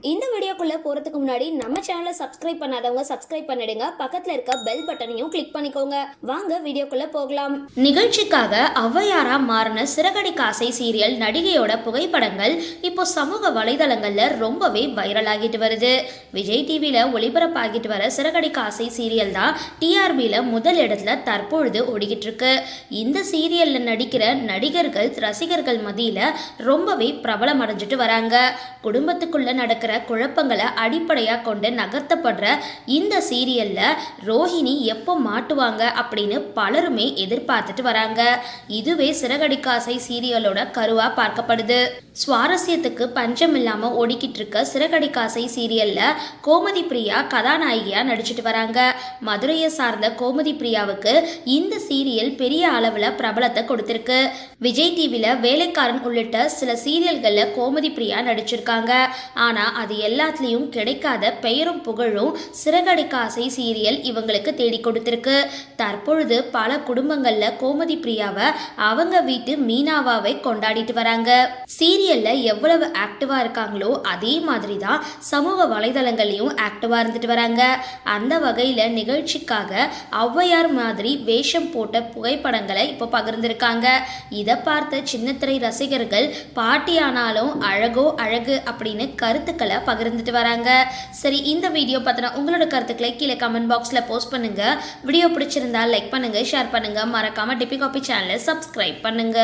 இந்த வீடியோக்குள்ளே போறதுக்கு முன்னாடி நம்ம சேனலை சப்ஸ்கிரைப் பண்ணாதவங்க சப்ஸ்கிரைப் பண்ணிடுங்க. பக்கத்தில் இருக்க பெல் பட்டனையும் கிளிக் பண்ணிக்கோங்க. வாங்க வீடியோக்குள்ளே போகலாம். நிகழ்ச்சிக்காக ஔவையாரா மாறின சிறகடி காசை சீரியல் நடிகையோட புகைப்படங்கள் இப்போ சமூக வலைதளங்களில் ரொம்பவே வைரல் ஆகிட்டு வருது. விஜய் டிவியில் ஒளிபரப்பாகிட்டு வர சிறகடி காசை சீரியல் தான் டிஆர்பியில் முதல் இடத்துல தற்பொழுது ஓடிக்கிட்டு இருக்கு இந்த சீரியலில் நடிக்கிற நடிகர்கள் ரசிகர்கள் மத்தியில் ரொம்பவே பிரபலம் அடைஞ்சிட்டு வராங்க. குடும்பத்துக்குள்ள நடக்கிற குழப்பங்கள் அடிப்படையாக கொண்டு நகர்த்தப்படுற இந்த சீரியல்ல ரோஹிணி எப்போ மாட்டுவாங்க அப்படின்னு பலருமே எதிர்பார்த்துட்டு வராங்க. இதுவே சிறகடிக்காசை சீரியலோட கருவா பார்க்கப்படுது. சுவாரஸ்யத்துக்கு பஞ்சம் இல்லாமல் ஓடிக்கிட்டு இருக்க சிறகடிக்காசை சீரியல்ல கோமதி பிரியா கதாநாயகியா நடிச்சிட்டு வராங்க. மதுரையை சார்ந்த கோமதி பிரியாவுக்கு இந்த சீரியல் பெரிய அளவில் பிரபலத்தை கொடுத்துருக்கு. விஜய் டிவியில் வேலைக்காரன் உள்ளிட்ட சில சீரியல்களில் கோமதி பிரியா நடிச்சிருக்காங்க. ஆனால் அது எல்லாத்துலேயும் கிடைக்காத பெயரும் புகழும் சிறகடி காசை சீரியல் இவங்களுக்கு தேடி கொடுத்துருக்கு. தற்பொழுது பல குடும்பங்களில் கோமதி பிரியாவை அவங்க வீட்டு மீனாவாவை கொண்டாடிட்டு வராங்க. சீரியல் சீரியல்ல எவ்வளவு ஆக்டிவாக இருக்காங்களோ அதே மாதிரி தான் சமூக வலைதளங்களையும் ஆக்டிவாக இருந்துட்டு வராங்க. அந்த வகையில் நிகழ்ச்சிக்காக ஔவையார் மாதிரி வேஷம் போட்ட புகைப்படங்களை இப்போ பகிர்ந்திருக்காங்க. இதை பார்த்த சின்னத்திரை ரசிகர்கள் பாட்டியானாலும் அழகோ அழகு அப்படின்னு கருத்துக்களை பகிர்ந்துட்டு வராங்க. சரி இந்த வீடியோ பார்த்தனா உங்களோட கருத்துக்களை கீழே கமெண்ட் பாக்ஸில் போஸ்ட் பண்ணுங்க. வீடியோ பிடிச்சிருந்தா லைக் பண்ணுங்க ஷேர் பண்ணுங்க. மறக்காம டிபி காபி சேனலை சப்ஸ்கிரைப் பண்ணுங்க.